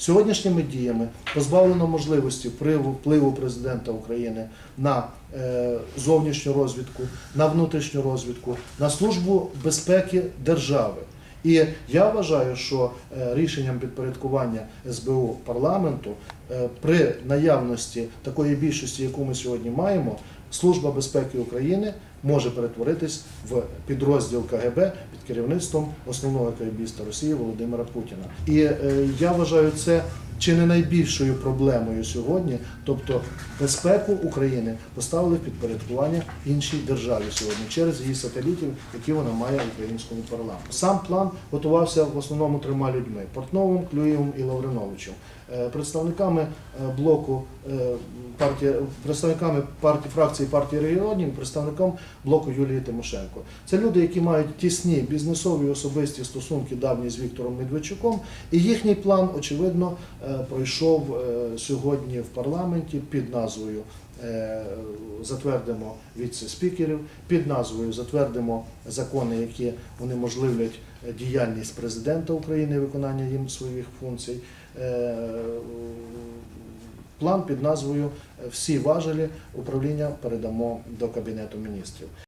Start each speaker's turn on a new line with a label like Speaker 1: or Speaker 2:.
Speaker 1: Сьогоднішніми діями позбавлено можливості впливу, президента України на е, зовнішню розвідку, на внутрішню розвідку, на службу безпеки держави. І я вважаю, що е, рішенням підпорядкування СБУ парламенту е, при наявності такої більшості, яку ми сьогодні маємо, Служба безпеки України може перетворитись в підрозділ КГБ під керівництвом основного КГБіста Росії Володимира Путіна. І е, я вважаю це чи не найбільшою проблемою сьогодні, тобто безпеку України поставили в підпорядкування іншій державі сьогодні через її сателітів, які вона має в українському парламенті. Сам план готувався в основному трьома людьми: Портновим, Клюєвим і Лавриновичем. Е, Представниками е, блоку е, партії, представниками партії фракції партії регіонів, представником блоку Юлії Тимошенко. Це люди, які мають тісні бізнесові особисті стосунки давні з Віктором Медведчуком, і їхній план, очевидно, пройшов е, сьогодні в парламенті під назвою е, Затвердимо віце-спікерів, під назвою Затвердимо закони, які унеможливлять е, діяльність президента України, виконання їм своїх функцій. Е, План під назвою Всі важелі управління передамо до Кабінету міністрів.